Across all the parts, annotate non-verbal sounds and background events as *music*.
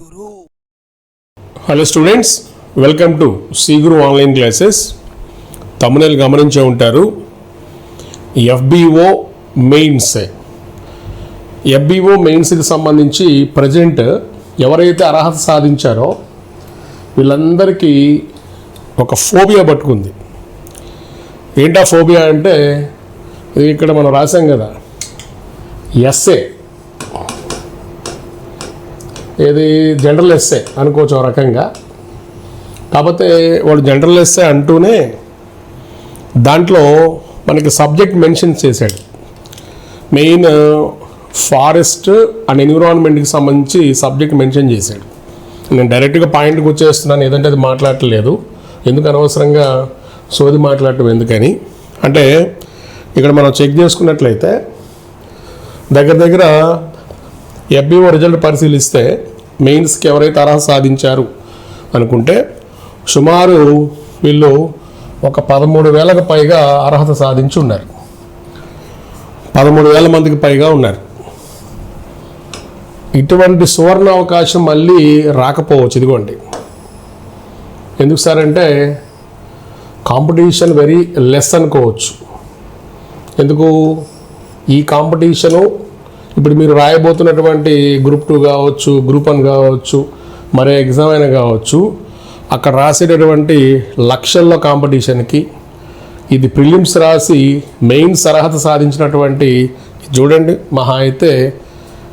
Guru. Hello students welcome to సీగురు online classes తమ్మునేలు గమనించే ఉంటారు. ఎఫ్బిఓ మెయిన్స్ ఎఫ్బిఓ మెయిన్స్కి సంబంధించి ప్రజెంట్ ఎవరైతే అర్హత సాధించారో వీళ్ళందరికీ ఒక ఫోబియా పట్టుకుంది. ఏంటా ఫోబియా అంటే ఇక్కడ మనం రాసాం కదా. ఎస్ఏ ఏది జనరల్ ఎస్సే అనుకోవచ్చు ఒక రకంగా. కాకపోతే వాడు జనరల్ ఎస్సే అంటూనే దాంట్లో మనకి సబ్జెక్ట్ మెన్షన్ చేశాడు. మెయిన్ ఫారెస్ట్ అండ్ ఎన్విరాన్మెంట్కి సంబంధించి సబ్జెక్ట్ మెన్షన్ చేశాడు. నేను డైరెక్ట్గా పాయింట్కి వచ్చేస్తున్నాను ఏదంటే అది మాట్లాడట్లేదు. ఎందుకు అనవసరంగా సోది మాట్లాడటం ఎందుకని? అంటే ఇక్కడ మనం చెక్ చేసుకున్నట్లయితే దగ్గర దగ్గర ఎఫ్బిఓ రిజల్ట్ పరిశీలిస్తే మెయిన్స్కి ఎవరైతే అర్హత సాధించారు అనుకుంటే సుమారు వీళ్ళు ఒక పదమూడు వేలకు పైగా అర్హత సాధించి ఉన్నారు. పదమూడు వేల మందికి పైగా ఉన్నారు. ఇటువంటి సువర్ణ అవకాశం మళ్ళీ రాకపోవచ్చు ఇదిగోండి. ఎందుకు సార్ అంటే కాంపిటీషన్ వెరీ లెస్ అనుకోవచ్చు. ఎందుకు? ఈ కాంపిటీషను ఇప్పుడు మీరు రాయబోతున్నటువంటి గ్రూప్ టూ కావచ్చు గ్రూప్ వన్ కావచ్చు మరే ఎగ్జామ్ అయినా కావచ్చు అక్కడ రాసేటటువంటి లక్షల్లో కాంపిటీషన్కి ఇది ప్రిలిమ్స్ రాసి మెయిన్ సరహత సాధించినటువంటి చూడండి మహా అయితే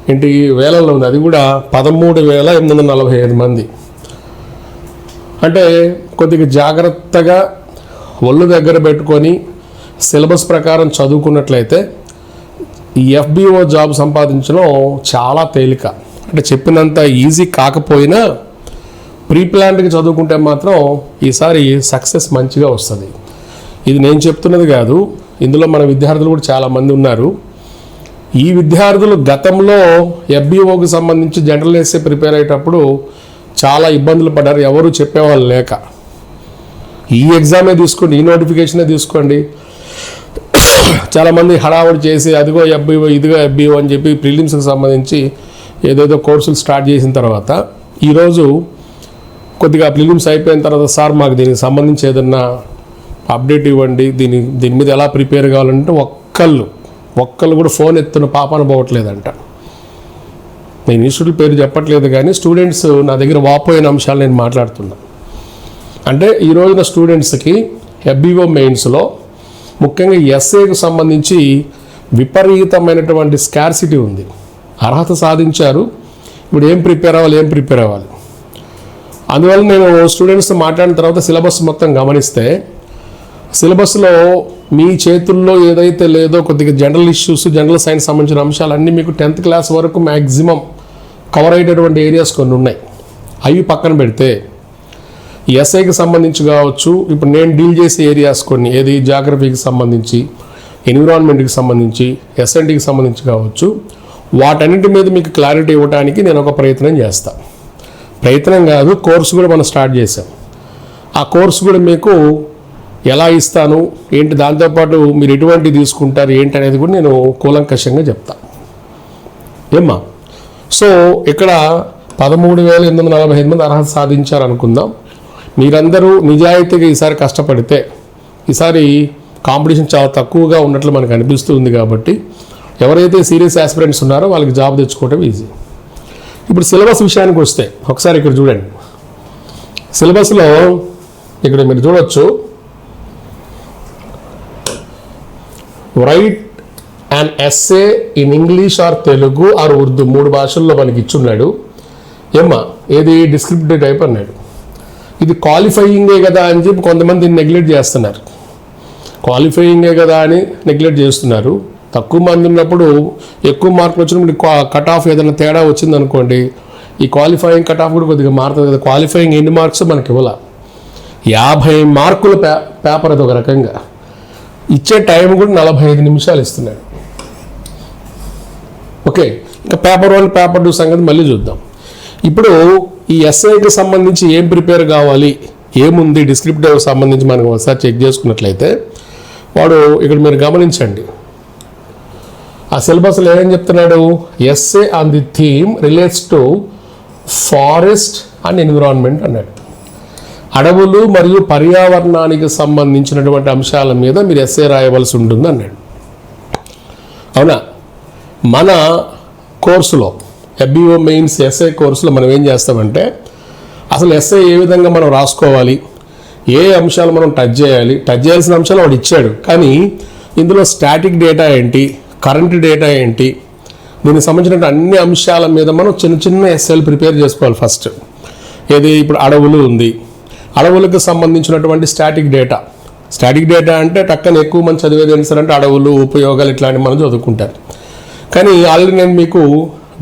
ఇంటి వేలలో ఉంది. అది కూడా పదమూడు వేల ఎనిమిది వందల నలభై ఐదు మంది. అంటే కొద్దిగా జాగ్రత్తగా ఒళ్ళు దగ్గర పెట్టుకొని సిలబస్ ప్రకారం చదువుకున్నట్లయితే ఈ ఎఫ్బిఓ జాబ్ సంపాదించడం చాలా తేలిక. అంటే చెప్పినంత ఈజీ కాకపోయినా ప్రీ ప్లాన్డ్కి చదువుకుంటే మాత్రం ఈసారి సక్సెస్ మంచిగా వస్తుంది. ఇది నేను చెప్తున్నది కాదు ఇందులో మన విద్యార్థులు కూడా చాలామంది ఉన్నారు. ఈ విద్యార్థులు గతంలో ఎఫ్బిఓకి సంబంధించి జనరల్ ఎస్ఏ ప్రిపేర్ అయ్యేటప్పుడు చాలా ఇబ్బందులు పడ్డారు ఎవరు చెప్పేవాళ్ళు లేక. ఈ ఎగ్జామే తీసుకోండి ఈ నోటిఫికేషనే తీసుకోండి. చాలామంది హడావుడి చేసి అదిగో ఎఫ్బిఓ ఇదిగో ఎఫ్బీఓ అని చెప్పి ప్రిలిమ్స్కి సంబంధించి ఏదేదో కోర్సులు స్టార్ట్ చేసిన తర్వాత ఈరోజు కొద్దిగా ప్రిలిమ్స్ అయిపోయిన తర్వాత సార్ మాకు దీనికి సంబంధించి ఏదన్నా అప్డేట్ ఇవ్వండి దీని దీని మీద ఎలా ప్రిపేర్ కావాలంటే ఒక్కళ్ళు ఒక్కళ్ళు కూడా ఫోన్ ఎత్తున పాప పోవట్లేదంట నేను ఇన్స్టిట్యూట్ పేరు చెప్పట్లేదు కానీ స్టూడెంట్స్ నా దగ్గర వాపోయిన అంశాలు నేను మాట్లాడుతున్నా. అంటే ఈ రోజున స్టూడెంట్స్కి ఎఫ్బీఓ మెయిన్స్లో ముఖ్యంగా ఎస్ఏకు సంబంధించి విపరీతమైనటువంటి స్కార్సిటీ ఉంది. అర్హత సాధించారు. ఇప్పుడు ఏం ప్రిపేర్ అవ్వాలి ఏం ప్రిపేర్ అవ్వాలి? అందువల్ల నేను స్టూడెంట్స్తో మాట్లాడిన తర్వాత సిలబస్ మొత్తం గమనిస్తే సిలబస్లో మీ చేతుల్లో ఏదైతే లేదో కొద్దిగా జనరల్ ఇష్యూస్ జనరల్ సైన్స్ సంబంధించిన అంశాలన్నీ మీకు టెన్త్ క్లాస్ వరకు మ్యాక్సిమం కవర్ అయ్యేటటువంటి ఏరియాస్ కొన్ని ఉన్నాయి. అవి పక్కన పెడితే ఎస్ఐకి సంబంధించి కావచ్చు. ఇప్పుడు నేను డీల్ చేసే ఏరియాస్ కొన్ని ఏది? జాగ్రఫీకి సంబంధించి ఎన్విరాన్మెంట్కి సంబంధించి ఎస్ఎన్టీకి సంబంధించి కావచ్చు. వాటన్నిటి మీద మీకు క్లారిటీ ఇవ్వడానికి నేను ఒక ప్రయత్నం చేస్తాను ప్రయత్నం కాదు కోర్సు కూడా మనం స్టార్ట్ చేసాం ఆ కోర్సు కూడా మీకు ఎలా ఇస్తాను? ఏంటి? దాంతోపాటు మీరు ఎటువంటి తీసుకుంటారు? ఏంటి అనేది కూడా నేను కూలంకషంగా చెప్తా. ఏమ్మా? సో ఇక్కడ పదమూడు వేల ఎనిమిది వందల నలభై ఐదు మంది అర్హత సాధించారు అనుకుందాం మీరందరూ నిజాయితీగా ఈసారి కష్టపడితే ఈసారి కాంపిటీషన్ చాలా తక్కువగా ఉన్నట్లు మనకు అనిపిస్తుంది కాబట్టి ఎవరైతే సీరియస్ ఆస్పిరెంట్స్ ఉన్నారో వాళ్ళకి జాబ్ తెచ్చుకోవటం ఈజీ. ఇప్పుడు సిలబస్ విషయానికి వస్తే ఒకసారి ఇక్కడ చూడండి. సిలబస్లో ఇక్కడ మీరు చూడొచ్చు. Right and SA in English or Telugu or Urdu మూడు భాషల్లో మనకి ఇచ్చున్నాడు. ఏమ్మా ఏది? డిస్క్రిప్టివ్ టైప్ అన్నాడు. ఇది క్వాలిఫైయింగే కదా అని చెప్పి కొంతమంది నెగ్లెక్ట్ చేస్తున్నారు. క్వాలిఫైయింగే కదా అని నెగ్లెక్ట్ చేస్తున్నారు. తక్కువ మంది ఉన్నప్పుడు ఎక్కువ మార్కులు వచ్చినప్పుడు కట్ ఆఫ్ ఏదైనా తేడా వచ్చింది అనుకోండి ఈ క్వాలిఫైయింగ్ కట్ ఆఫ్ కూడా కొద్దిగా మారుతుంది కదా. క్వాలిఫైయింగ్ ఎన్ని మార్క్స్ మనకి ఇవ్వాల? యాభై మార్కుల పే పేపర్ అది ఒక రకంగా. ఇచ్చే టైం కూడా నలభై ఐదు నిమిషాలు ఇస్తున్నాడు. ఓకే ఇంకా పేపర్ వన్ పేపర్ టూ సంగతి మళ్ళీ చూద్దాం. ఇప్పుడు ఈ ఎస్ఐకి సంబంధించి ఏం ప్రిపేర్ కావాలి ఏముంది డిస్క్రిప్టివ్ సంబంధించి మనం ఒకసారి చెక్ చేసుకున్నట్లయితే వాడు ఇక్కడ మీరు గమనించండి. ఆ సిలబస్లో ఏమని చెప్తున్నాడు? SA on the theme relates to forest and environment అన్నాడు. అడవులు మరియు పర్యావరణానికి సంబంధించినటువంటి అంశాల మీద మీరు ఎస్ఏ రాయవలసి ఉంటుంది అన్నాడు. అవునా? మన కోర్సులో ఎఫ్బిఓ మెయిన్స్ ఎస్ఐ కోర్సులో మనం ఏం చేస్తామంటే అసలు ఎస్ఐ ఏ విధంగా మనం రాసుకోవాలి ఏ అంశాలు మనం టచ్ చేయాలి టచ్ చేయాల్సిన అంశాలు వాడు ఇచ్చాడు. కానీ ఇందులో స్టాటిక్ డేటా ఏంటి కరెంట్ డేటా ఏంటి దీనికి సంబంధించిన అన్ని అంశాల మీద మనం చిన్న చిన్న ఎస్ఐలు ప్రిపేర్ చేసుకోవాలి ఫస్ట్ ఏది ఇప్పుడు అడవులు ఉంది. అడవులకు సంబంధించినటువంటి స్టాటిక్ డేటా స్టాటిక్ డేటా అంటే టక్కన ఎక్కువ మంది చదివేది ఏంటి సార్ అంటే అడవులు ఉపయోగాలు ఇట్లాంటివి మనం చదువుకుంటారు. కానీ ఆల్రెడీ నేను మీకు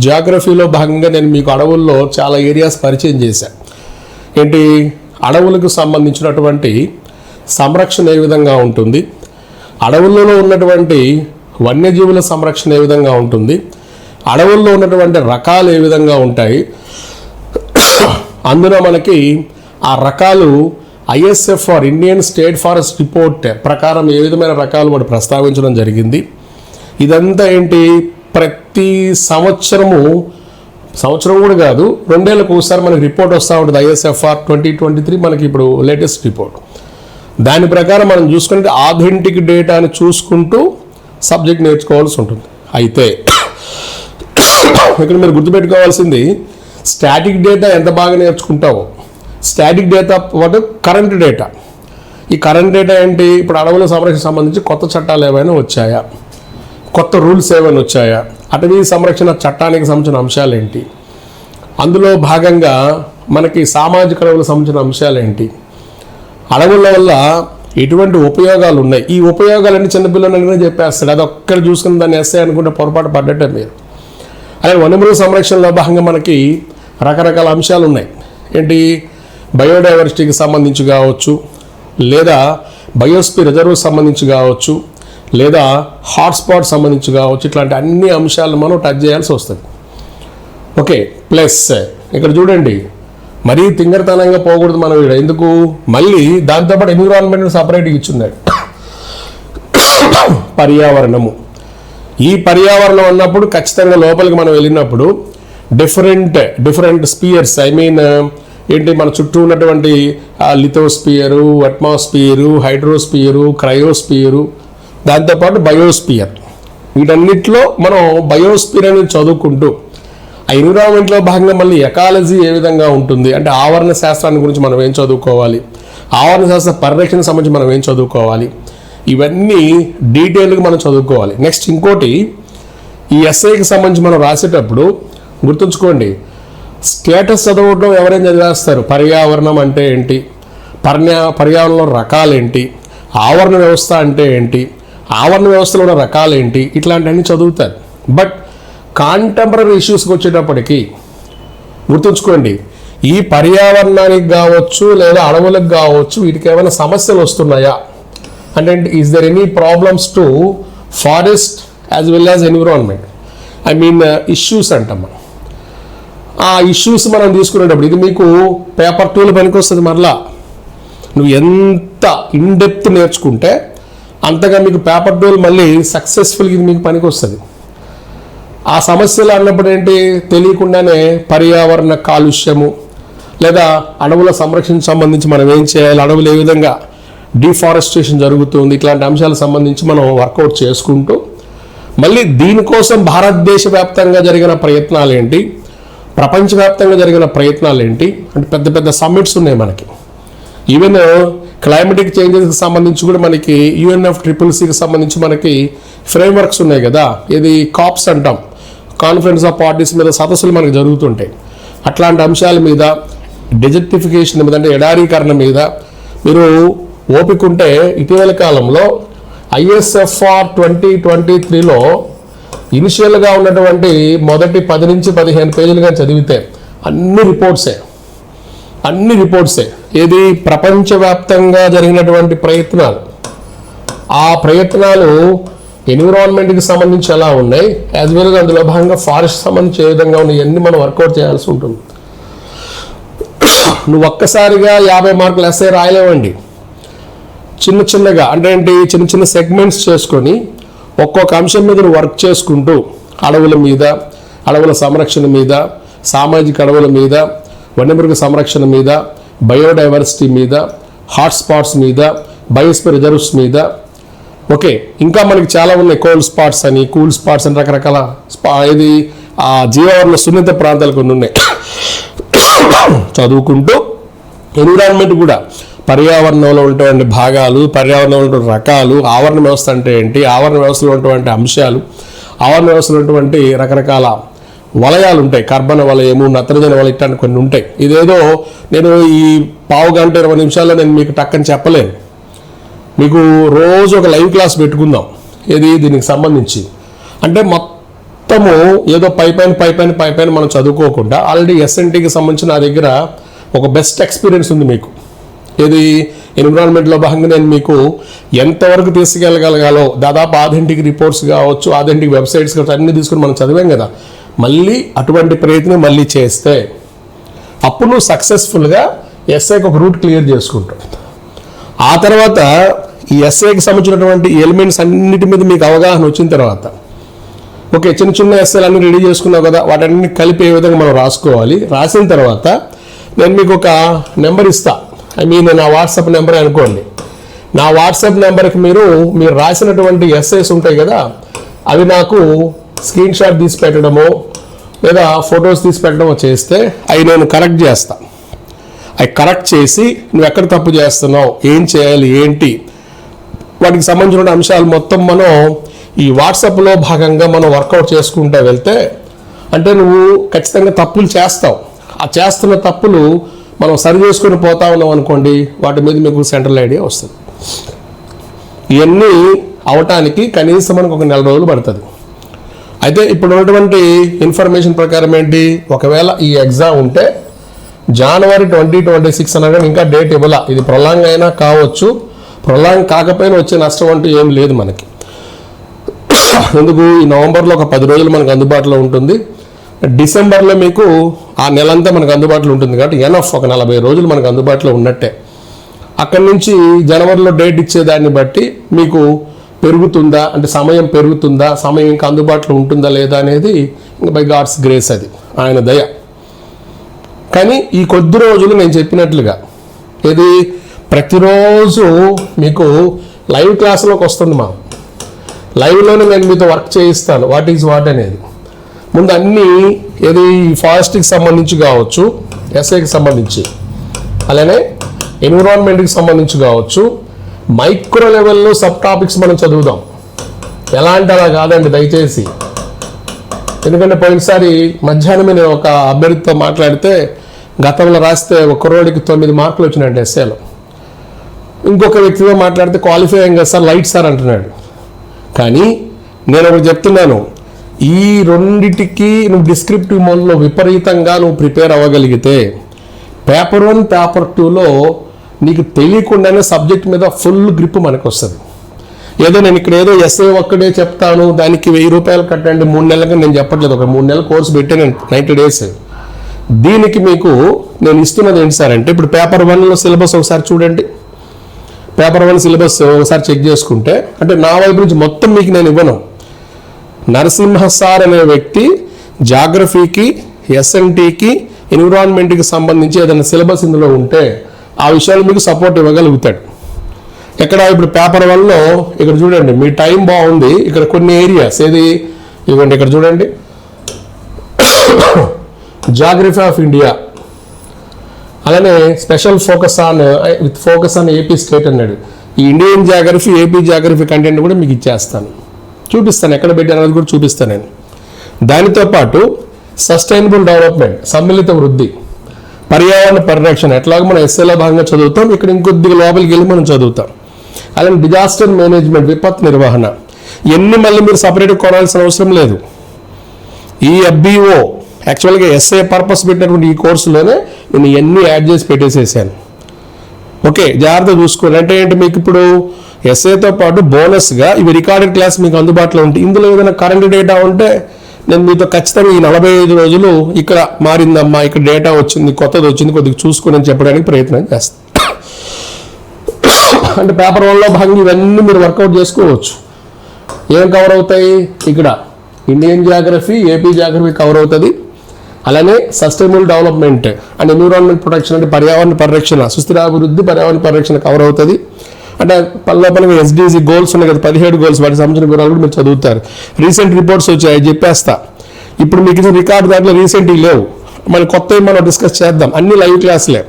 జాగ్రఫీలో భాగంగా నేను మీకు అడవుల్లో చాలా ఏరియాస్ పరిచయం చేశాను ఏంటి? అడవులకు సంబంధించినటువంటి సంరక్షణ ఏ విధంగా ఉంటుంది? అడవులలో ఉన్నటువంటి వన్యజీవుల సంరక్షణ ఏ విధంగా ఉంటుంది? అడవుల్లో ఉన్నటువంటి రకాలు ఏ విధంగా ఉంటాయి? అందులో మనకి ఆ రకాలు ISF or Indian state forest report ప్రకారం ఏ విధమైన రకాలు వాడు ప్రస్తావించడం జరిగింది? ఇదంతా ఏంటి? ప్రతి సంవత్సరము సంవత్సరం కూడా కాదు రెండేళ్ళకు ఒకసారి మనకి రిపోర్ట్ వస్తూ ఉంటుంది ఐఎస్ఎఫ్ఆర్ ట్వంటీ ట్వంటీ త్రీ మనకి ఇప్పుడు లేటెస్ట్ రిపోర్ట్. దాని ప్రకారం మనం చూసుకుంటే ఆథెంటిక్ డేటాని చూసుకుంటూ సబ్జెక్ట్ నేర్చుకోవాల్సి ఉంటుంది. అయితే ఇక్కడ మీరు గుర్తుపెట్టుకోవాల్సింది స్టాటిక్ డేటా ఎంత బాగా నేర్చుకుంటావో. స్టాటిక్ డేటా పాటు కరెంట్ డేటా. ఈ కరెంట్ డేటా ఏంటి? ఇప్పుడు అడవుల సంరక్షణ సంబంధించి కొత్త చట్టాలు ఏమైనా వచ్చాయా? కొత్త రూల్స్ ఏమైనా వచ్చాయా? అటవీ సంరక్షణ చట్టానికి సంబంధించిన అంశాలు ఏంటి అందులో భాగంగా మనకి సామాజిక అడవులకు సంబంధించిన అంశాలు ఏంటి అడవుల వల్ల ఎటువంటి ఉపయోగాలు ఉన్నాయి? ఈ ఉపయోగాలన్నీ చిన్నపిల్లలనే చెప్పేస్తాడు. అది ఒక్కరు చూసుకుని దాన్ని వేస్తాయి అనుకుంటే పొరపాటు పడ్డట్టే మీరు. అలాగే వనమృగ సంరక్షణలో భాగంగా మనకి రకరకాల అంశాలు ఉన్నాయి. ఏంటి? బయోడైవర్సిటీకి సంబంధించి కావచ్చు లేదా బయోస్పీ రిజర్వ్ సంబంధించి కావచ్చు లేదా హాట్స్పాట్ సంబంధించి కావచ్చు ఇట్లాంటి అన్ని అంశాలను మనం టచ్ చేయాల్సి వస్తుంది. ఓకే ప్లస్ ఇక్కడ చూడండి మరీ తింగరతనంగా పోకూడదు మనం ఇక్కడ. ఎందుకు? మళ్ళీ దాంతోపాటు ఎన్విరాన్మెంట్ సపరేట్గా ఇచ్చిందాడు *coughs* పర్యావరణము. ఈ పర్యావరణం అన్నప్పుడు ఖచ్చితంగా లోపలికి మనం వెళ్ళినప్పుడు different different spheres I mean ఏంటి మన చుట్టూ ఉన్నటువంటి లిథోస్పియరు అట్మాస్పియరు హైడ్రోస్పియరు క్రయోస్పియరు దాంతోపాటు బయోస్పియర్. వీటన్నిటిలో మనం బయోస్పియర్ అనేది చదువుకుంటూ ఆ ఎన్విరాన్మెంట్లో భాగంగా మళ్ళీ ఎకాలజీ ఏ విధంగా ఉంటుంది అంటే ఆవరణ శాస్త్రాన్ని గురించి మనం ఏం చదువుకోవాలి ఆవరణ శాస్త్ర పరిరక్షణ సంబంధించి మనం ఏం చదువుకోవాలి ఇవన్నీ డీటెయిల్గా మనం చదువుకోవాలి. నెక్స్ట్ ఇంకోటి ఈ ఎస్ఐకి సంబంధించి మనం రాసేటప్పుడు గుర్తుంచుకోండి స్టేటస్ చదవడం ఎవరైనా చదివేస్తారు? పర్యావరణం అంటే ఏంటి? పర్యా పర్యావరణంలో రకాలేంటి ఆవరణ వ్యవస్థ అంటే ఏంటి? ఆవరణ వ్యవస్థలో ఉన్న రకాలేంటి? ఇట్లాంటివన్నీ చదువుతారు. బట్ కాంటెంపరీ ఇష్యూస్కి వచ్చేటప్పటికి గుర్తుంచుకోండి ఈ పర్యావరణానికి కావచ్చు లేదా అడవులకు కావచ్చు వీటికి ఏమైనా సమస్యలు వస్తున్నాయా? అంటే is there any problems to forest as well as environment I mean issues అంటాం మనం ఆ ఇష్యూస్ మనం తీసుకునేటప్పుడు ఇది మీకు పేపర్ టూలో పనికి వస్తుంది మరలా. నువ్వు ఎంత ఇన్డెప్త్ నేర్చుకుంటే అంతగా మీకు పేపర్ డోల్ మళ్ళీ సక్సెస్ఫుల్గా ఇది మీకు పనికి వస్తుంది ఆ సమస్యలు అన్నప్పుడు ఏంటి? తెలియకుండానే పర్యావరణ కాలుష్యము లేదా అడవుల సంరక్షణ సంబంధించి మనం ఏం చేయాలి? అడవులు ఏ విధంగా డిఫారెస్టేషన్ జరుగుతుంది? ఇట్లాంటి అంశాలకు సంబంధించి మనం వర్కౌట్ చేసుకుంటూ మళ్ళీ దీనికోసం భారతదేశ వ్యాప్తంగా జరిగిన ప్రయత్నాలు ఏంటి? ప్రపంచవ్యాప్తంగా జరిగిన ప్రయత్నాలు ఏంటి? అంటే పెద్ద పెద్ద సమ్మిట్స్ ఉన్నాయి మనకి. ఈవెన్ క్లైమేటిక్ చేంజెస్కి సంబంధించి కూడా మనకి యుఎన్ఎఫ్ ట్రిపుల్ సికి సంబంధించి మనకి ఫ్రేమ్వర్క్స్ ఉన్నాయి కదా. ఇది కాప్స్ అంటాం. కాన్ఫరెన్స్ ఆఫ్ పార్టీస్ మీద సదస్సులు మనకి జరుగుతుంటాయి. అట్లాంటి అంశాల మీద డిజర్టిఫికేషన్ మీద అంటే ఎడారీకరణ మీద మీరు ఓపిక ఉంటే ఇటీవల కాలంలో ఐఎస్ఎఫ్ఆర్ ట్వంటీ ట్వంటీ త్రీలో ఇనిషియల్గా ఉన్నటువంటి మొదటి పది నుంచి పదిహేను పేజీలుగా చదివితే అన్ని రిపోర్ట్సే అన్ని రిపోర్ట్సే ఇది ప్రపంచవ్యాప్తంగా జరిగినటువంటి ప్రయత్నాలు? ఆ ప్రయత్నాలు ఎన్విరాన్మెంట్కి సంబంధించి ఎలా ఉన్నాయి? యాజ్ వెల్గా అందులో భాగంగా ఫారెస్ట్ సంబంధించి ఏ విధంగా ఉన్నాయి? ఇవన్నీ మనం వర్కౌట్ చేయాల్సి ఉంటుంది. నువ్వు ఒక్కసారిగా యాభై మార్కులు ఎస్ఐ రాయలేవండి. చిన్న చిన్నగా అంటే ఏంటి? చిన్న చిన్న సెగ్మెంట్స్ చేసుకొని ఒక్కొక్క అంశం మీద నువ్వు వర్క్ చేసుకుంటూ అడవుల మీద అడవుల సంరక్షణ మీద సామాజిక అడవుల మీద వన్యమృగ సంరక్షణ మీద బయోడైవర్సిటీ మీద హాట్స్పాట్స్ మీద బయోస్పియర్ రిజర్వ్స్ మీద. ఓకే ఇంకా మనకి చాలా ఉన్నాయి కోల్డ్ స్పాట్స్ అని కూల్ స్పాట్స్ అని రకరకాల స్పా ఇది ఆ జీవవరణ సున్నిత ప్రాంతాలు కొన్ని ఉన్నాయి. చదువుకుంటూ ఎన్విరాన్మెంట్ కూడా. పర్యావరణంలో ఉన్నటువంటి భాగాలు పర్యావరణంలో ఉన్నటువంటి రకాలు ఆవరణ వ్యవస్థ అంటే ఏంటి ఆవరణ వ్యవస్థలో ఉన్నటువంటి అంశాలు ఆవరణ వ్యవస్థలో ఉన్నటువంటి రకరకాల వలయాలు ఉంటాయి కర్బన వలయము నత్రజన వలయం ఇట్లాంటి కొన్ని ఉంటాయి. ఇదేదో నేను ఈ పావు గంట ఇరవై నిమిషాల్లో నేను మీకు టక్కని చెప్పలేను. మీకు రోజు ఒక లైవ్ క్లాస్ పెట్టుకుందాం. ఏది దీనికి సంబంధించి. అంటే మొత్తము ఏదో పై పైన పై పైన పై పైన మనం చదువుకోకుండా ఆల్రెడీ ఎస్ఎన్టీకి సంబంధించి నా దగ్గర ఒక బెస్ట్ ఎక్స్పీరియన్స్ ఉంది మీకు. ఇది ఎన్విరాన్మెంట్లో భాగంగా నేను మీకు ఎంతవరకు తీసుకెళ్ళగలగాలో దాదాపు ఆథెంటిక్ రిపోర్ట్స్ కావచ్చు ఆథెంటిక్ వెబ్సైట్స్ కావచ్చు అన్నీ తీసుకుని మనం చదివాం కదా. మళ్ళీ అటువంటి ప్రయత్నం మళ్ళీ చేస్తే అప్పుడు నువ్వు సక్సెస్ఫుల్గా ఎస్ఐకి ఒక రూట్ క్లియర్ చేసుకుంటావు. ఆ తర్వాత ఈ ఎస్ఐకి సంబంధించినటువంటి ఎలిమెంట్స్ అన్నిటి మీద మీకు అవగాహన వచ్చిన తర్వాత ఓకే చిన్న చిన్న ఎస్ఐలు అన్ని రెడీ చేసుకున్నావు కదా వాటన్ని కలిపి ఏ విధంగా మనం రాసుకోవాలి? రాసిన తర్వాత నేను మీకు ఒక నెంబర్ ఇస్తా. ఐ మీన్ నా వాట్సాప్ నెంబర్ అనుకోండి. నా వాట్సాప్ నెంబర్కి మీరు మీరు రాసినటువంటి ఎస్ఐస్ ఉంటాయి కదా అవి నాకు స్క్రీన్ షాట్ తీసి పెట్టడమో లేదా ఫొటోస్ తీసి పెట్టడమో చేస్తే అవి నేను కరెక్ట్ చేస్తాను అవి కరెక్ట్ చేసి నువ్వు ఎక్కడ తప్పు చేస్తున్నావు ఏం చేయాలి ఏంటి? వాటికి సంబంధించిన అంశాలు మొత్తం మనం ఈ వాట్సాప్లో భాగంగా మనం వర్కౌట్ చేసుకుంటూ వెళ్తే అంటే నువ్వు ఖచ్చితంగా తప్పులు చేస్తావు. ఆ చేస్తున్న తప్పులు మనం సరి చేసుకొని పోతా ఉన్నాం అనుకోండి వాటి మీద మీకు సెంట్రల్ ఐడియా వస్తుంది. ఇవన్నీ అవటానికి కనీసం మనకు ఒక నెల రోజులు పడుతుంది. అయితే ఇప్పుడు ఉన్నటువంటి ఇన్ఫర్మేషన్ ప్రకారం ఏంటి? ఒకవేళ ఈ ఎగ్జామ్ ఉంటే జనవరి ట్వంటీ ట్వంటీ సిక్స్ అనగా ఇంకా డేట్ ఇవ్వాల. ఇది ప్రొలాంగ్ అయినా కావచ్చు. ప్రొలాంగ్ కాకపోయినా వచ్చే నష్టం అంటూ ఏం లేదు మనకి. ఎందుకు? ఈ నవంబర్లో ఒక పది రోజులు మనకు అందుబాటులో ఉంటుంది. డిసెంబర్లో మీకు ఆ నెలంతా మనకు అందుబాటులో ఉంటుంది కాబట్టి ఎనఫ్ ఒక నలభై రోజులు మనకు అందుబాటులో ఉన్నట్టే. అక్కడి నుంచి జనవరిలో డేట్ ఇచ్చేదాన్ని బట్టి మీకు పెరుగుతుందా? అంటే సమయం పెరుగుతుందా? సమయం ఇంకా అందుబాటులో ఉంటుందా లేదా అనేది బై గాడ్స్ గ్రేస్ అది ఆయన దయ. కానీ ఈ కొద్ది రోజులు నేను చెప్పినట్లుగా ఇది ప్రతిరోజు మీకు లైవ్ క్లాసులోకి వస్తుంది మా. లైవ్లోనే నేను మీతో వర్క్ చేయిస్తాను. వాట్ ఈజ్ వాట్ అనేది. ముందు అన్నీ ఏది? ఫారెస్ట్కి సంబంధించి కావచ్చు ఎస్ఐకి సంబంధించి. అలానే ఎన్విరాన్మెంట్కి సంబంధించి కావచ్చు మైక్రో లెవెల్లో సబ్ టాపిక్స్ మనం చదువుదాం. ఎలాంటి అలా కాదండి దయచేసి. ఎందుకంటే పోయినసారి మధ్యాహ్నమే నేను ఒక అభ్యర్థితో మాట్లాడితే గతంలో రాస్తే ఒక రోడ్డుకి తొమ్మిది మార్కులు వచ్చినాయండి ఎస్ఏలో ఇంకొక వ్యక్తితో మాట్లాడితే క్వాలిఫై అయ్యాం సార్ లైట్ సార్ అంటున్నాడు. కానీ నేను ఒకటి చెప్తున్నాను ఈ రెండిటికి నువ్వు డిస్క్రిప్టివ్ మోడ్లో విపరీతంగా నువ్వు ప్రిపేర్ అవ్వగలిగితే పేపర్ వన్ పేపర్ టూలో నీకు తెలియకుండానే సబ్జెక్ట్ మీద ఫుల్ గ్రిప్ మనకు వస్తుంది ఏదో నేను ఇక్కడ ఏదో ఎస్ఏ ఒక్కడే చెప్తాను దానికి వెయ్యి రూపాయలు కట్టండి మూడు నెలలకు నేను చెప్పట్లేదు. ఒక మూడు నెలల కోర్సు పెట్టాను నైంటీ డేస్. దీనికి మీకు నేను ఇస్తున్నది ఏంటి సార్ అంటే ఇప్పుడు పేపర్ వన్లో సిలబస్ ఒకసారి చూడండి. పేపర్ వన్ సిలబస్ ఒకసారి చెక్ చేసుకుంటే అంటే నా వైపు నుంచి మొత్తం మీకు నేను ఇవ్వను. నరసింహ సార్ అనే వ్యక్తి జాగ్రఫీకి ఎస్ఎన్టీకి ఎన్విరాన్మెంట్కి సంబంధించి ఏదైనా సిలబస్ ఇందులో ఉంటే ఆ విషయాలు మీకు సపోర్ట్ ఇవ్వగలుగుతాడు. ఎక్కడ ఇప్పుడు పేపర్ వన్లో ఇక్కడ చూడండి మీ టైం బాగుంది. ఇక్కడ కొన్ని ఏరియాస్ ఏది? ఇవ్వండి ఇక్కడ చూడండి. జాగ్రఫీ ఆఫ్ ఇండియా అలానే special focus on with focus on AP state అన్నాడు. ఈ Indian geography AP geography content కూడా మీకు ఇచ్చేస్తాను. చూపిస్తాను. ఎక్కడ పెట్టాను అనేది కూడా చూపిస్తాను నేను. దానితో పాటు సస్టైనబుల్ డెవలప్మెంట్ సమ్మిళిత వృద్ధి. పర్యావరణ పరిరక్షణ. ఎట్లాగో మనం ఎస్ఏలో భాగంగా చదువుతాం ఇక్కడ ఇంకొద్దిగా లోపలికి వెళ్ళి మనం చదువుతాం. అలాగే డిజాస్టర్ మేనేజ్మెంట్ విపత్తు నిర్వహణ. ఎన్ని మళ్ళీ మీరు సపరేట్గా కొనాల్సిన అవసరం లేదు. ఈ ఎఫ్బిఓ యాక్చువల్గా ఎస్ఏ పర్పస్ పెట్టినటువంటి ఈ కోర్సులోనే నేను ఎన్ని యాడ్ చేసి పెట్టేసేసాను. ఓకే జాగ్రత్త చూసుకోండి. అంటే ఏంటి మీకు ఇప్పుడు ఎస్ఏతో పాటు బోనస్గా ఇవి రికార్డెడ్ క్లాస్ మీకు అందుబాటులో ఉంటాయి. ఇందులో ఏదైనా కరెంట్ డేటా ఉంటే నేను మీతో ఖచ్చితంగా ఈ నలభై ఐదు రోజులు ఇక్కడ మారిందమ్మా ఇక్కడ డేటా వచ్చింది కొత్తది వచ్చింది కొద్దిగా చూసుకుని అని చెప్పడానికి ప్రయత్నం చేస్తాను అంటే పేపర్ వన్లో భాగంగా ఇవన్నీ మీరు వర్కౌట్ చేసుకోవచ్చు. ఏం కవర్ అవుతాయి? ఇక్కడ Indian geography AP geography cover అవుతుంది. అలానే sustainable development and environment protection అంటే పర్యావరణ పరిరక్షణ సుస్థిరాభివృద్ధి పర్యావరణ పరిరక్షణ కవర్ అవుతుంది. అంటే పల్లెపల్లి ఎస్డిజి గోల్స్ ఉన్నాయి కదా పదిహేడు గోల్స్ వాటికి సంబంధించిన వివరాలు కూడా మీరు చదువుతారు. రీసెంట్ రిపోర్ట్స్ వచ్చాయి చెప్పేస్తా. ఇప్పుడు మీకు ఇచ్చిన రికార్డు దాంట్లో రీసెంట్ లేవు. మళ్ళీ కొత్తవి మనం డిస్కస్ చేద్దాం. అన్ని లైవ్ క్లాసులే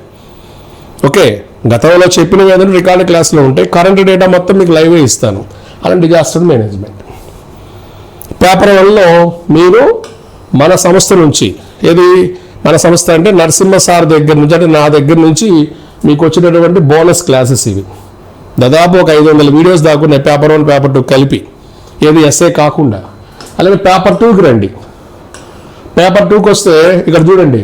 ఓకే? గతంలో చెప్పిన ఏదైనా రికార్డు క్లాసులో ఉంటే కరెంట్ డేటా మొత్తం మీకు లైవే ఇస్తాను. అలాంటి డిజాస్టర్ మేనేజ్మెంట్ పేపర్ వన్లో మీరు మన సంస్థ నుంచి ఏది? మన సంస్థ అంటే నరసింహ సార్ దగ్గర నుంచి అంటే నా దగ్గర నుంచి మీకు వచ్చినటువంటి బోనస్ క్లాసెస్ ఇవి. దాదాపు ఒక ఐదు వందల వీడియోస్ దాకున్నాయి పేపర్ వన్ పేపర్ టూ కలిపి. ఏది ఎస్ఏ కాకుండా. అలాగే పేపర్ టూకి రండి. పేపర్ టూకి వస్తే ఇక్కడ చూడండి.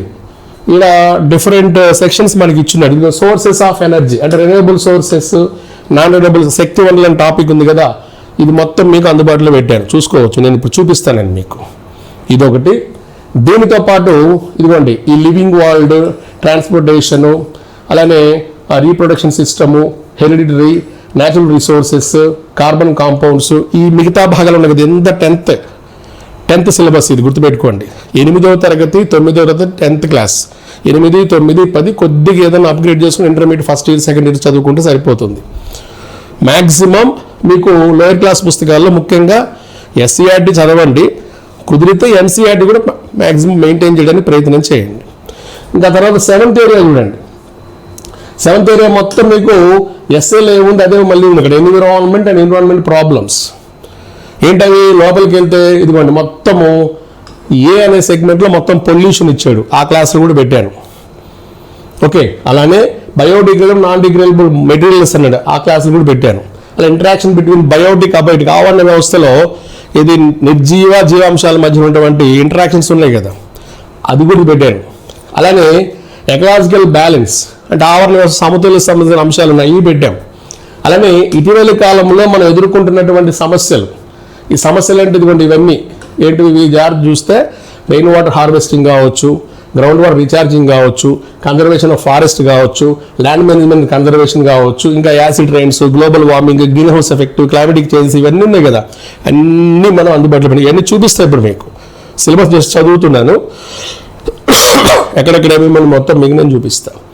ఇక్కడ డిఫరెంట్ సెక్షన్స్ మనకి ఇచ్చున్నాడు సోర్సెస్ ఆఫ్ ఎనర్జీ అంటే రెన్యూబుల్ సోర్సెస్ నాన్ రెన్యూబుల్ శక్తి వనరుల టాపిక్ ఉంది కదా. ఇది మొత్తం మీకు అందుబాటులో పెట్టాను చూసుకోవచ్చు. నేను ఇప్పుడు చూపిస్తానండి మీకు. ఇదొకటి. దీనితో పాటు ఇదిగోండి. ఈ లివింగ్ వరల్డ్ ట్రాన్స్పోర్టేషను అలానే reproduction system hereditary natural resources carbon compounds ఈ మిగతా భాగాలు ఉన్నది ఎంత టెన్త్? టెన్త్ సిలబస్ ఇది గుర్తుపెట్టుకోండి. ఎనిమిదవ తరగతి తొమ్మిదవ తరగతి టెన్త్ క్లాస్. ఎనిమిది తొమ్మిది పది కొద్దిగా ఏదైనా అప్గ్రేడ్ చేసుకుని intermediate first year second year చదువుకుంటే సరిపోతుంది. మ్యాక్సిమం మీకు లోయర్ క్లాస్ పుస్తకాల్లో ముఖ్యంగా ఎస్సీఆర్టీ చదవండి. కుదిరితే ఎన్సీఆర్టీ కూడా మ్యాక్సిమం మెయింటైన్ చేయడానికి ప్రయత్నం చేయండి. ఇంకా తర్వాత సెవెంత్ ఏరియా చూడండి. సెవెంత్ ఏరియా మొత్తం మీకు ఎస్ఏలో ఏముంది అదే మళ్ళీ ఉంది ఇక్కడ. ఎన్విరాన్మెంట్ అండ్ ఎన్విరాన్మెంట్ ప్రాబ్లమ్స్ ఏంటవి? లోపలికి వెళ్తే ఇదిగోండి మొత్తము ఏ అనే సెగ్మెంట్లో మొత్తం పొల్యూషన్ ఇచ్చాడు. ఆ క్లాస్లో కూడా పెట్టాను ఓకే అలానే బయోడిగ్రేడబుల్ నాన్ డిగ్రేడబుల్ మెటీరియల్స్ అన్నాడు. ఆ క్లాసులు కూడా పెట్టాను అలా ఇంటరాక్షన్ బిట్వీన్ బయోటిక్ అబయోటిక్ ఆవరణ వ్యవస్థలో ఇది నిర్జీవ జీవాంశాల మధ్య ఉన్నటువంటి ఇంటరాక్షన్స్ ఉన్నాయి కదా. అది కూడా పెట్టాను అలానే ఎకలాజికల్ బ్యాలెన్స్ అంటే ఆవరణ సమతుల్య సంబంధించిన అంశాలు ఉన్నాయి ఇవి పెట్టాం. అలానే ఇటీవలి కాలంలో మనం ఎదుర్కొంటున్నటువంటి సమస్యలు. ఈ సమస్యలు అంటే ఇదిగోండి ఇవన్నీ. ఏంటివి జాగ్రత్త చూస్తే రెయిన్ వాటర్ హార్వెస్టింగ్ కావచ్చు గ్రౌండ్ వాటర్ రీఛార్జింగ్ కావచ్చు కన్జర్వేషన్ ఆఫ్ ఫారెస్ట్ కావచ్చు ల్యాండ్ మేనేజ్మెంట్ కన్జర్వేషన్ కావచ్చు ఇంకా acid rains global warming green house effect climatic changes ఇవన్నీ ఉన్నాయి కదా. అన్నీ మనం అందుబాటులో పెట్టి ఇవన్నీ చూపిస్తాయి ఇప్పుడు మీకు. సిలబస్ జస్ట్ చదువుతున్నాను. *coughs* ఎక్కడెక్కడ ఏమేమి మనం మొత్తం మిగిలిన చూపిస్తాను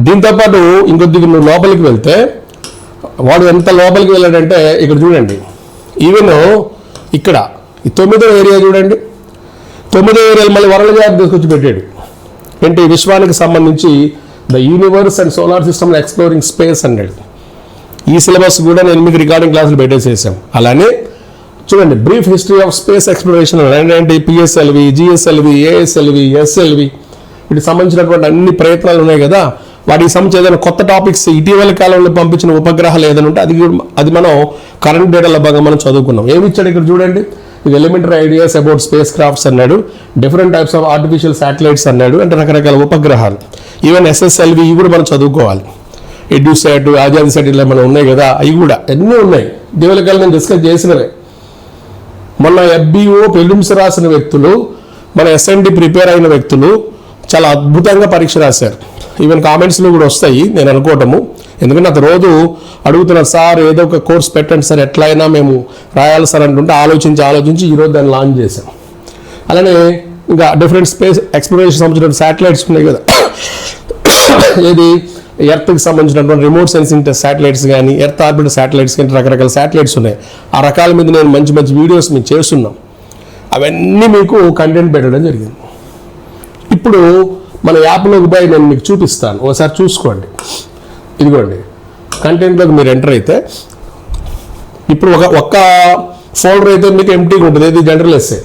దీంతోపాటు ఇంకొద్దిగా నువ్వు లోపలికి వెళ్తే వాడు ఎంత లోపలికి వెళ్ళాడంటే ఇక్కడ చూడండి. ఈవెన్ ఇక్కడ ఈ తొమ్మిదో ఏరియా చూడండి. తొమ్మిదో ఏరియాలు మళ్ళీ వరల్డ్ జాబ్ తీసుకొచ్చి పెట్టాడు. ఏంటి? విశ్వానికి సంబంధించి the universe and solar system exploring space అన్నాడు. ఈ సిలబస్ కూడా నేను మీకు రికార్డింగ్ క్లాసులు పెట్టేసేసాం. అలానే చూడండి brief history of space exploration అంటే పిఎస్ఎల్వి జిఎస్ఎల్వి ఏఎస్ఎల్వి ఎస్ఎల్వి వీటికి సంబంధించినటువంటి అన్ని ప్రయత్నాలు ఉన్నాయి కదా. వాటికి సంబంధించి ఏదైనా కొత్త టాపిక్స్ ఇటీవల కాలంలో పంపించిన ఉపగ్రహాలు ఏదైనా ఉంటే అది అది మనం కరెంట్ డేటాలో భాగంగా మనం చదువుకున్నాం. ఏమి ఇచ్చాడు ఇక్కడ చూడండి. ఇది elementary ideas about space crafts అన్నాడు. Different types of artificial satellites అన్నాడు. అంటే రకరకాల ఉపగ్రహాలు. ఈవెన్ ఎస్ఎస్ఎల్వి ఇవి కూడా మనం చదువుకోవాలి. ఎడ్యూసాట్ ఆజాద్ సెట్ ఇలా మనం ఉన్నాయి కదా? అవి కూడా ఎన్నో ఉన్నాయి. ఇటీవల కాలం నేను డిస్కస్ చేసినవే. మొన్న ఎఫ్బిఓ ప్రిలిమ్స్ రాసిన వ్యక్తులు మన ఎస్ఎన్డి ప్రిపేర్ అయిన వ్యక్తులు చాలా అద్భుతంగా పరీక్ష రాశారు. ఈవెన్ కామెంట్స్లో కూడా వస్తాయి నేను అనుకోవటము. ఎందుకంటే నాకు రోజు అడుగుతున్నారు సార్ ఏదో ఒక కోర్స్ పెట్టండి సార్ ఎట్లయినా మేము రాయాలి సార్ అంటుంటే ఆలోచించి ఆలోచించి ఈరోజు దాన్ని లాంచ్ చేశాం. అలానే ఇంకా డిఫరెంట్ స్పేస్ ఎక్స్ప్లోరేషన్ సంబంధించిన శాటిలైట్స్ ఉన్నాయి కదా. ఏది? ఎర్త్కి సంబంధించినటువంటి రిమోట్ సెన్సింగ్ శాటిలైట్స్ కానీ ఎర్త్ ఆర్బిట్ శాటిలైట్స్ కానీ రకరకాల శాటిలైట్స్ ఉన్నాయి. ఆ రకాల మీద నేను మంచి మంచి వీడియోస్ మేము చేస్తున్నాం. అవన్నీ మీకు కంటెంట్ పెట్టడం జరిగింది. ఇప్పుడు మన యాప్లోకి పోయి నేను మీకు చూపిస్తాను. ఒకసారి చూసుకోండి. ఇదిగోండి. కంటెంట్లోకి మీరు ఎంటర్ అయితే ఇప్పుడు ఒక ఒక్క ఫోల్డర్ అయితే మీకు ఎంటీగా ఉంటుంది. ఇది జనరల్ ఎస్ఏ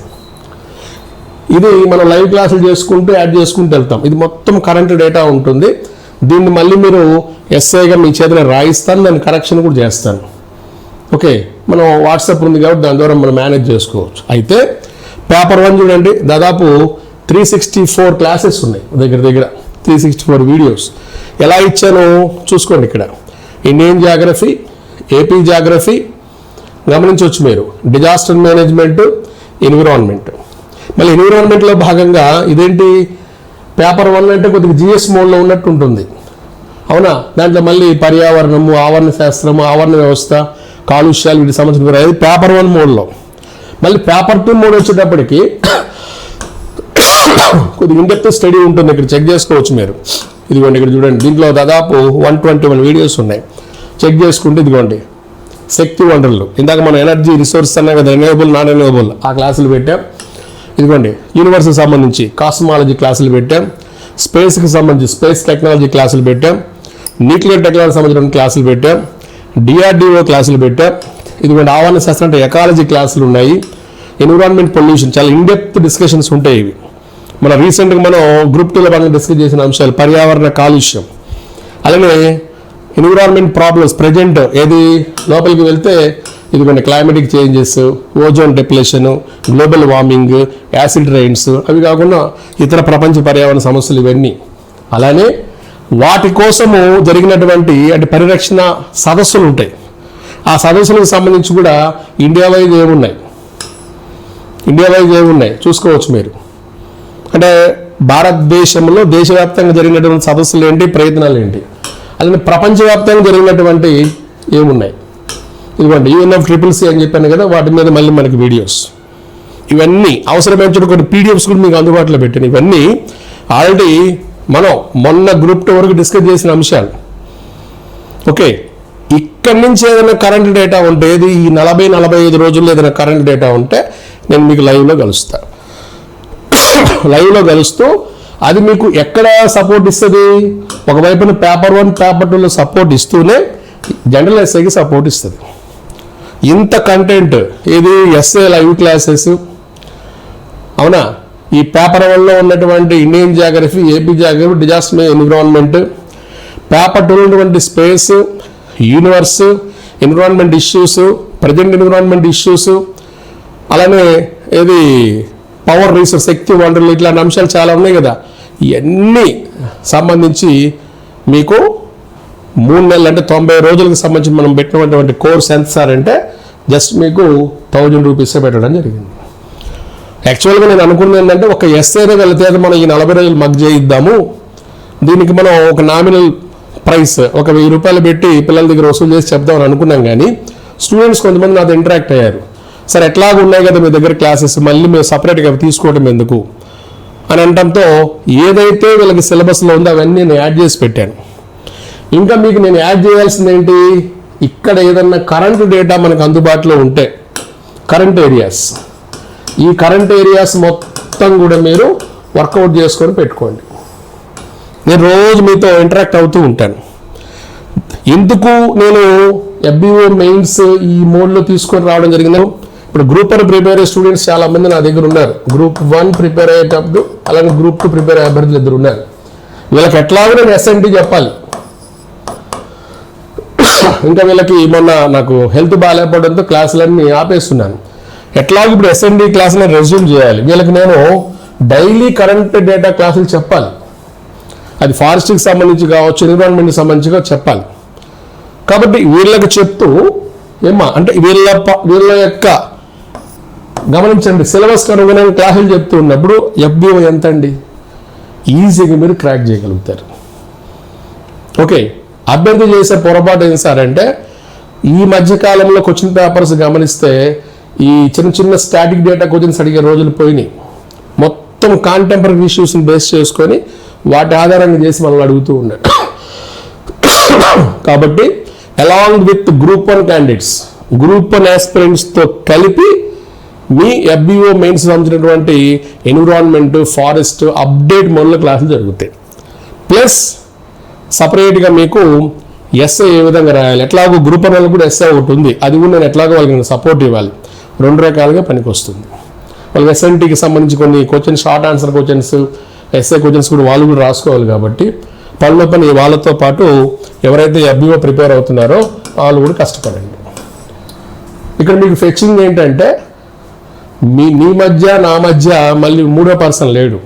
ఇది మనం లైవ్ క్లాసులు చేసుకుంటూ యాడ్ చేసుకుంటూ వెళ్తాం. ఇది మొత్తం కరెంట్ డేటా ఉంటుంది. దీన్ని మళ్ళీ మీరు ఎస్ఐగా మీ చేతిలో రాయిస్తాను. దాన్ని కరెక్షన్ కూడా చేస్తాను. ఓకే మనం వాట్సాప్ ఉంది కాబట్టి దాని ద్వారా మనం మేనేజ్ చేసుకోవచ్చు. అయితే పేపర్ వన్ చూడండి. దాదాపు త్రీ సిక్స్టీ ఫోర్ క్లాసెస్ ఉన్నాయి దగ్గర దగ్గర త్రీ సిక్స్టీ ఫోర్ వీడియోస్ ఎలా ఇచ్చానో చూసుకోండి ఇక్కడ. ఇండియన్ జాగ్రఫీ ఏపీ జాగ్రఫీ గమనించవచ్చు మీరు. డిజాస్టర్ మేనేజ్మెంట్ ఎన్విరాన్మెంట్ మళ్ళీ ఎన్విరాన్మెంట్లో భాగంగా ఇదేంటి? పేపర్ వన్ అంటే కొద్దిగా జిఎస్ మోడ్లో ఉన్నట్టు ఉంటుంది. అవునా? దాంట్లో మళ్ళీ పర్యావరణము ఆవరణ శాస్త్రము ఆవరణ వ్యవస్థ కాలుష్యాలు వీటికి సంబంధించిన అది పేపర్ వన్ మోడ్లో మళ్ళీ పేపర్ టూ మోడ్ వచ్చేటప్పటికి కొద్దిగా ఇండెప్త్ స్టడీ ఉంటుంది. ఇక్కడ చెక్ చేసుకోవచ్చు మీరు. ఇదిగోండి ఇక్కడ చూడండి. దీంట్లో దాదాపు వన్ ట్వంటీ వన్ వీడియోస్ ఉన్నాయి. చెక్ చేసుకుంటే ఇదిగోండి. శక్తి వనరులు. ఇందాక మనం ఎనర్జీ రిసోర్స్ అన్నా కదా రెన్యూవబుల్ నాన్ రెన్యూవబుల్ ఆ క్లాసులు పెట్టాం. ఇదిగోండి యూనివర్స్కి సంబంధించి కాస్మాలజీ క్లాసులు పెట్టాం. స్పేస్కి సంబంధించి స్పేస్ టెక్నాలజీ క్లాసులు పెట్టాం. న్యూక్లియర్ టెక్నాలజీ సంబంధించిన క్లాసులు పెట్టాం. డిఆర్డిఓ క్లాసులు పెట్టాం. ఇదిగోండి ఆవరణ శాస్త్రం అంటే ఎకాలజీ క్లాసులు ఉన్నాయి. ఎన్విరాన్మెంట్ పొల్యూషన్ చాలా ఇన్డెప్త్ డిస్కషన్స్ ఉంటాయి ఇవి. మన రీసెంట్గా మనం గ్రూప్ టూలో భాగంగా డిస్కస్ చేసిన అంశాలు పర్యావరణ కాలుష్యం. అలానే ఎన్విరాన్మెంట్ ప్రాబ్లమ్స్ ప్రజెంట్ ఏది? లోపలికి వెళ్తే ఇదిగోండి climatic changes ozone depletion global warming acid rains అవి కాకుండా ఇతర ప్రపంచ పర్యావరణ సమస్యలు ఇవన్నీ. అలానే వాటి కోసము జరిగినటువంటి అంటే పరిరక్షణ సదస్సులు ఉంటాయి. ఆ సదస్సులకు సంబంధించి కూడా ఇండియా వైజ్ ఏమున్నాయి? ఇండియా వైజ్ ఏమున్నాయి? చూసుకోవచ్చు మీరు. అంటే భారతదేశంలో దేశవ్యాప్తంగా జరిగినటువంటి సదస్సులు ఏంటి ప్రయత్నాలు ఏంటి? అలానే ప్రపంచవ్యాప్తంగా జరిగినటువంటి ఏమున్నాయి? ఇదిగోండి యూఎన్ఎఫ్ ట్రిపుల్ సి అని చెప్పాను కదా వాటి మీద మళ్ళీ మనకి వీడియోస్. ఇవన్నీ అవసరమైన కొన్ని పీడిఎఫ్స్ కూడా మీకు అందుబాటులో పెట్టాను. ఇవన్నీ ఆల్రెడీ మనం మొన్న గ్రూప్ టూ వరకు డిస్కస్ చేసిన అంశాలు. ఓకే ఇక్కడి నుంచి ఏదైనా కరెంట్ డేటా ఉంటే ఇది ఈ నలభై నలభై ఐదు రోజుల్లో ఏదైనా కరెంట్ డేటా ఉంటే నేను మీకు లైవ్లో కలుస్తాను లైవ్లో కలుస్తూ అది మీకు ఎక్కడ సపోర్ట్ ఇస్తుంది? ఒకవైపున పేపర్ వన్ పేపర్ టూలో సపోర్ట్ ఇస్తూనే జనరల్ ఎస్ఐకి సపోర్ట్ ఇస్తుంది. ఇంత కంటెంట్ ఇది ఎస్ఏ లైవ్ క్లాసెస్ అవునా? ఈ పేపర్ వన్లో ఉన్నటువంటి Indian geography AP geography disaster environment paper two ఉన్నటువంటి space universe environment issues present environment issues అలానే ఏది? పవర్ రీసోర్స్ శక్తి వనరులు ఇట్లాంటి అంశాలు చాలా ఉన్నాయి కదా. ఇవన్నీ సంబంధించి మీకు మూడు నెలలు అంటే తొంభై రోజులకు సంబంధించి మనం పెట్టినటువంటి కోర్స్ ఎంత సార్ అంటే జస్ట్ మీకు థౌజండ్ రూపీస్ పెట్టడం జరిగింది. యాక్చువల్గా నేను అనుకున్నది ఏంటంటే ఒక ఎస్ఏనే వెళితే మనం ఈ నలభై రోజులు మగ్ చేయిద్దాము. దీనికి మనం ఒక నామినల్ ప్రైస్ ఒక వెయ్యి రూపాయలు పెట్టి పిల్లల దగ్గర వసూలు చేసి చెప్దామని అనుకున్నాం కానీ స్టూడెంట్స్ కొంతమంది నాతో ఇంటరాక్ట్ అయ్యారు. సార్ ఎట్లాగ ఉన్నాయి కదా మీ దగ్గర క్లాసెస్? మళ్ళీ మేము సపరేట్గా తీసుకోవడం ఎందుకు? అని అనడంతో ఏదైతే వీళ్ళకి సిలబస్లో ఉందో అవన్నీ నేను యాడ్ చేసి పెట్టాను. ఇంకా మీకు నేను యాడ్ చేయాల్సింది ఏంటి? ఇక్కడ ఏదన్నా కరెంట్ డేటా మనకు అందుబాటులో ఉంటే కరెంట్ ఏరియాస్. ఈ కరెంట్ ఏరియాస్ మొత్తం కూడా మీరు వర్కౌట్ చేసుకొని పెట్టుకోండి. నేను రోజు మీతో ఇంటరాక్ట్ అవుతూ ఉంటాను. ఎందుకు నేను ఎఫ్బిఓ మెయిన్స్ ఈ మోడ్లో తీసుకొని రావడం జరిగిందో ఇప్పుడు గ్రూప్ వన్ ప్రిపేర్ అయ్యే స్టూడెంట్స్ చాలా మంది నా దగ్గర ఉన్నారు. గ్రూప్ వన్ ప్రిపేర్ అయ్యేటప్పుడు అలాగే గ్రూప్ టూ ప్రిపేర్ అయ్యే అభ్యర్థులు ఇద్దరు ఉన్నారు. వీళ్ళకి ఎట్లాగో నేను ఎస్ఎన్టీ చెప్పాలి. ఇంకా వీళ్ళకి మొన్న నాకు హెల్త్ బాగాలేకపోవడంతో క్లాసులన్నీ ఆపేస్తున్నాను. ఎట్లాగో ఇప్పుడు ఎస్ఎన్డి క్లాసులను రెజ్యూమ్ చేయాలి. వీళ్ళకి నేను డైలీ కరెంట్ డేటా క్లాసులు చెప్పాలి. అది ఫారెస్ట్కి సంబంధించి కావచ్చు ఎన్విరాన్మెంట్కి సంబంధించి చెప్పాలి. కాబట్టి వీళ్ళకి చెప్తూ ఏమా అంటే వీళ్ళ వీళ్ళ యొక్క గమనించండి సిలబస్ అనుగుణంగా క్లాసులు చెప్తూ ఉన్నప్పుడు ఎఫ్బిఓ ఎంత అండి ఈజీగా మీరు క్రాక్ చేయగలుగుతారు. ఓకే అభ్యర్థి చేసే పొరపాటు ఏం సార్ అంటే ఈ మధ్య కాలంలో క్వశ్చన్ పేపర్స్ గమనిస్తే ఈ చిన్న చిన్న స్టాటిక్ డేటా క్వశ్చన్స్ అడిగే రోజులు పోయినాయి. మొత్తం కాంటెంపరీ ఇష్యూస్ని బేస్ చేసుకొని వాటి ఆధారంగా చేసి మనల్ని అడుగుతూ ఉన్నాడు కాబట్టి along with group one candidates group one ఆస్పిరెంట్స్తో కలిపి మీ ఎఫ్బిఓ మెయిన్స్ సంబంధించినటువంటి ఎన్విరాన్మెంట్ ఫారెస్ట్ అప్డేట్ మొదల క్లాసులు జరుగుతాయి. ప్లస్ సపరేట్గా మీకు ఎస్ఐ ఏ విధంగా రాయాలి. ఎట్లాగో గ్రూప్ అనేది వాళ్ళకి కూడా ఎస్ఐ ఒకటి ఉంది. అది కూడా నేను ఎట్లాగో వాళ్ళకి సపోర్ట్ ఇవ్వాలి. రెండు రకాలుగా పనికి వస్తుంది. వాళ్ళకి ఎస్ఎన్టీకి సంబంధించి కొన్ని questions short answer questions SI questions కూడా వాళ్ళు కూడా రాసుకోవాలి కాబట్టి పనిలో పని వాళ్ళతో పాటు ఎవరైతే ఎఫ్బిఓ ప్రిపేర్ అవుతున్నారో వాళ్ళు కూడా కష్టపడండి. ఇక్కడ మీకు ఫెచ్చింగ్ ఏంటంటే మీ నీ మధ్య నా మధ్య మళ్ళీ మూడో పర్సన్ లేడు.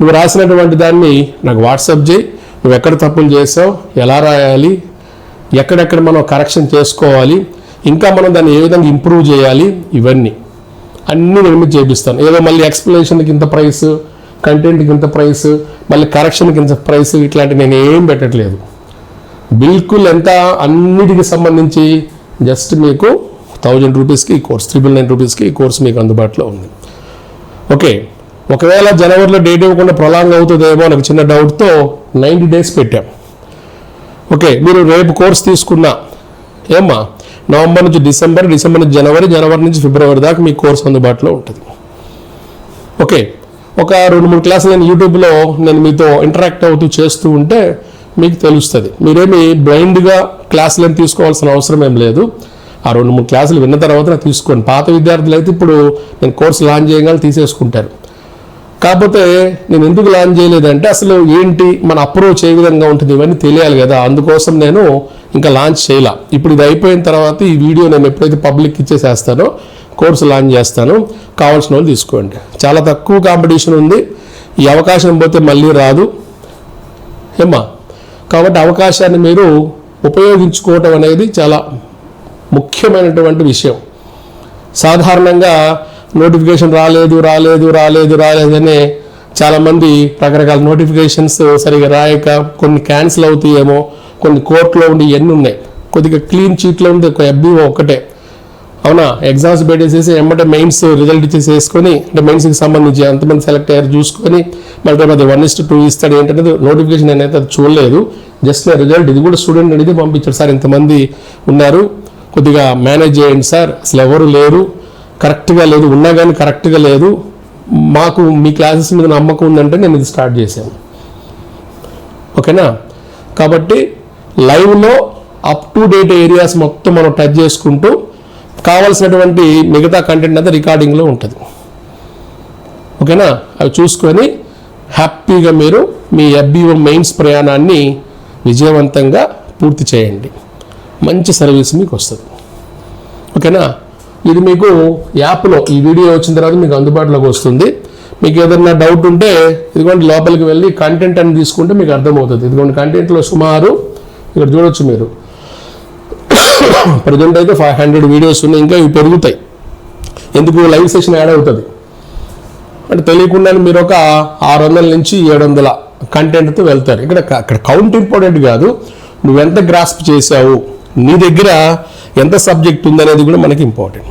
నువ్వు రాసినటువంటి దాన్ని నాకు వాట్సాప్ చేయి. నువ్వు ఎక్కడ తప్పులు చేసావు ఎలా రాయాలి ఎక్కడెక్కడ మనం కరెక్షన్ చేసుకోవాలి ఇంకా మనం దాన్ని ఏ విధంగా ఇంప్రూవ్ చేయాలి ఇవన్నీ. అన్నీ నేను మీకు చేపిస్తాను. ఏదో మళ్ళీ ఎక్స్ప్లెనేషన్కి ఇంత ప్రైస్ కంటెంట్కి ఇంత ప్రైస్ మళ్ళీ కరెక్షన్కి ఇంత ప్రైస్ ఇట్లాంటి నేను ఏం పెట్టట్లేదు. బిల్కుల్ ఎంత అన్నిటికి సంబంధించి జస్ట్ మీకు థౌజండ్ రూపీస్కి ఈ కోర్స్ త్రిబుల్ నైన్ రూపీస్కి ఈ కోర్స్ మీకు అందుబాటులో ఉంది. ఓకే ఒకవేళ జనవరిలో డేట్ ఇవ్వకుండా ప్రొలాంగ్ అవుతుందేమో నాకు చిన్న డౌట్తో నైంటీ డేస్ పెట్టాం. ఓకే మీరు రేపు కోర్స్ తీసుకున్నా ఏమ్మా నవంబర్ నుంచి డిసెంబర్ డిసెంబర్ నుంచి జనవరి జనవరి నుంచి ఫిబ్రవరి దాకా మీ కోర్స్ అందుబాటులో ఉంటుంది. ఓకే ఒక రెండు మూడు క్లాసులు నేను యూట్యూబ్లో నేను మీతో ఇంటరాక్ట్ అవుతూ చేస్తూ ఉంటే మీకు తెలుస్తుంది. మీరేమి బ్లైండ్గా క్లాసులను తీసుకోవాల్సిన అవసరం ఏం లేదు. ఆ రెండు మూడు క్లాసులు విన్న తర్వాత నాకు తీసుకోండి. పాత విద్యార్థులు అయితే ఇప్పుడు నేను కోర్సు లాంచ్ చేయగానే తీసేసుకుంటారు. కాకపోతే నేను ఎందుకు లాంచ్ చేయలేదంటే అసలు ఏంటి మన అప్రోచ్ ఏ విధంగా ఉంటుంది ఇవన్నీ తెలియాలి కదా. అందుకోసం నేను ఇంకా లాంచ్ చేయలే. ఇప్పుడు ఇది అయిపోయిన తర్వాత ఈ వీడియో నేను ఎప్పుడైతే పబ్లిక్ ఇచ్చేసేస్తానో కోర్సు లాంచ్ చేస్తాను. కావాల్సిన వాళ్ళు తీసుకోండి. చాలా తక్కువ కాంపిటీషన్ ఉంది. ఈ అవకాశం పోతే మళ్ళీ రాదు. ఏమ్మా? కాబట్టి అవకాశాన్ని మీరు ఉపయోగించుకోవటం అనేది చాలా ముఖ్యమైనటువంటి విషయం. సాధారణంగా నోటిఫికేషన్ రాలేదు రాలేదు రాలేదు రాలేదని చాలామంది రకరకాల నోటిఫికేషన్స్ సరిగా రాయక కొన్ని క్యాన్సిల్ అవుతాయేమో కొన్ని కోర్టులో ఉండి ఇవన్నీ ఉన్నాయి. కొద్దిగా క్లీన్ చీట్లో ఉంది ఒక ఎఫ్బీఓ ఒకటే. అవునా? ఎగ్జామ్స్ పెట్టేసేసి ఎమ్మటే మెయిన్స్ రిజల్ట్ ఇచ్చేసేసుకొని అంటే మెయిన్స్కి సంబంధించి ఎంతమంది సెలెక్ట్ అయ్యారు చూసుకొని మళ్ళీ అది వన్ ఇస్ట్ టూ ఇస్తాడు ఏంటంటే నోటిఫికేషన్ నేనైతే అది చూడలేదు. జస్ట్ రిజల్ట్ ఇది కూడా స్టూడెంట్ అనేది పంపించారు సార్ ఇంతమంది ఉన్నారు. కొద్దిగా మేనేజ్ చేయండి సార్. అసలు ఎవరు లేరు. కరెక్ట్గా లేదు. ఉన్నా కానీ కరెక్ట్గా లేదు. మాకు మీ క్లాసెస్ మీద నమ్మకం ఉందంటే నేను ఇది స్టార్ట్ చేశాను. ఓకేనా? కాబట్టి లైవ్లో అప్ టు డేట్ ఏరియాస్ మొత్తం మనం టచ్ చేసుకుంటూ కావాల్సినటువంటి మిగతా కంటెంట్ అంతా రికార్డింగ్లో ఉంటుంది. ఓకేనా? అవి చూసుకొని హ్యాపీగా మీరు మీ ఎఫ్బిఓ మెయిన్స్ ప్రయాణాన్ని విజయవంతంగా పూర్తి చేయండి. మంచి సర్వీస్ మీకు వస్తుంది ఓకేనా? ఇది మీకు యాప్లో ఈ వీడియో వచ్చిన తర్వాత మీకు అందుబాటులోకి వస్తుంది. మీకు ఏదైనా డౌట్ ఉంటే ఇదిగోండి లోపలికి వెళ్ళి కంటెంట్ అని తీసుకుంటే మీకు అర్థమవుతుంది. ఇదిగోండి కంటెంట్లో సుమారు ఇక్కడ చూడొచ్చు మీరు. ప్రజెంట్ అయితే ఫైవ్ హండ్రెడ్ వీడియోస్ ఉన్నాయి ఇంకా ఇవి పెరుగుతాయి. ఎందుకు? లైవ్ సెషన్ యాడ్ అవుతుంది. అంటే తెలియకుండా మీరు ఒక ఆరు వందల నుంచి ఏడు వందల కంటెంట్తో వెళ్తారు. ఇక్కడ అక్కడ కౌంట్ ఇంపార్టెంట్ కాదు. నువ్వు ఎంత గ్రాస్ప్ చేసావు నీ దగ్గర ఎంత సబ్జెక్ట్ ఉందనేది కూడా మనకి ఇంపార్టెంట్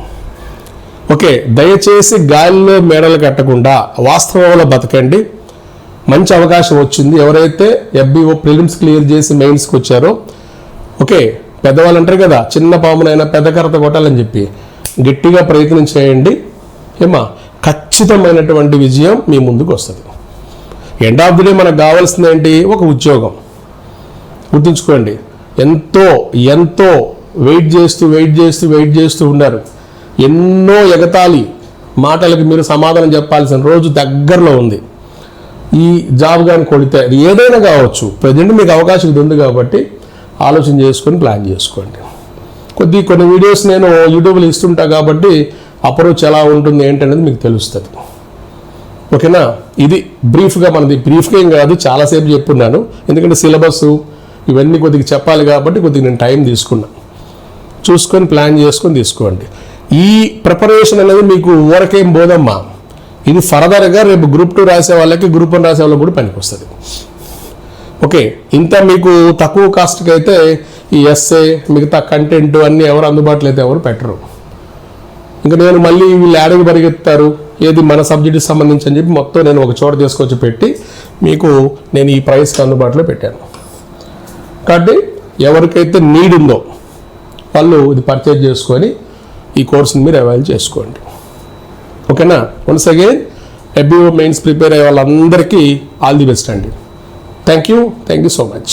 ఓకే దయచేసి గాలిలో మేడలు కట్టకుండా వాస్తవంలో బతకండి. మంచి అవకాశం వచ్చింది. ఎవరైతే ఎఫ్బిఓ ప్రిలిమ్స్ క్లియర్ చేసి మెయిన్స్కి వచ్చారో ఓకే పెద్దవాళ్ళు అంటారు కదా చిన్న పామునైనా పెద్ద కరత కొట్టాలని చెప్పి. గట్టిగా ప్రయత్నం చేయండి. ఏమా ఖచ్చితమైనటువంటి విజయం మీ ముందుకు వస్తుంది. ఎండ్ ఆఫ్ ది డే మనకు కావాల్సింది ఏంటి ఒక ఉద్యోగం. గుర్తుంచుకోండి. ఎంతో ఎంతో వెయిట్ చేస్తూ వెయిట్ చేస్తూ వెయిట్ చేస్తూ ఉన్నారు. ఎన్నో ఎగతాళి మాటలకు మీరు సమాధానం చెప్పాల్సిన రోజు దగ్గరలో ఉంది. ఈ జాబ్ కానీ కొడితే అది ఏదైనా కావచ్చు. ప్రజెంట్ మీకు అవకాశం ఇది ఉంది కాబట్టి ఆలోచన చేసుకొని ప్లాన్ చేసుకోండి. కొద్ది కొన్ని వీడియోస్ నేను యూట్యూబ్లో ఇస్తుంటా కాబట్టి అప్రోచ్ ఎలా ఉంటుంది ఏంటనేది మీకు తెలుస్తుంది. ఓకేనా? ఇది బ్రీఫ్గా మనది. బ్రీఫ్గా ఏం కాదు. చాలాసేపు చెప్పున్నాను. ఎందుకంటే సిలబస్ ఇవన్నీ కొద్దిగా చెప్పాలి కాబట్టి కొద్దిగా నేను టైం తీసుకున్నా. చూసుకొని ప్లాన్ చేసుకొని తీసుకోండి. ఈ ప్రిపరేషన్ అనేది మీకు ఊరకేం బోధమ్మా. ఇది ఫర్దర్గా రేపు గ్రూప్ టూ రాసే వాళ్ళకి గ్రూప్ వన్ రాసే వాళ్ళకి కూడా పనికొస్తుంది. ఓకే ఇంత మీకు తక్కువ కాస్ట్కి అయితే ఈ ఎస్ఏ మిగతా కంటెంట్ అన్నీ ఎవరు అందుబాటులో అయితే ఎవరు పెట్టరు. ఇంకా నేను మళ్ళీ వీళ్ళు యాడకి పరిగెత్తారు ఏది మన సబ్జెక్టుకి సంబంధించి అని చెప్పి మొత్తం నేను ఒక చోట తీసుకొచ్చి పెట్టి మీకు నేను ఈ ప్రైస్కి అందుబాటులో పెట్టాను. కాబట్టి ఎవరికైతే నీడ్ ఉందో వాళ్ళు ఇది పర్చేజ్ చేసుకొని ఈ కోర్సుని మీరు అవైల్ చేసుకోండి. ఓకేనా once again ABO mains prepare అయ్యే వాళ్ళందరికీ ఆల్ ది బెస్ట్ అండి. Thank you thank you so much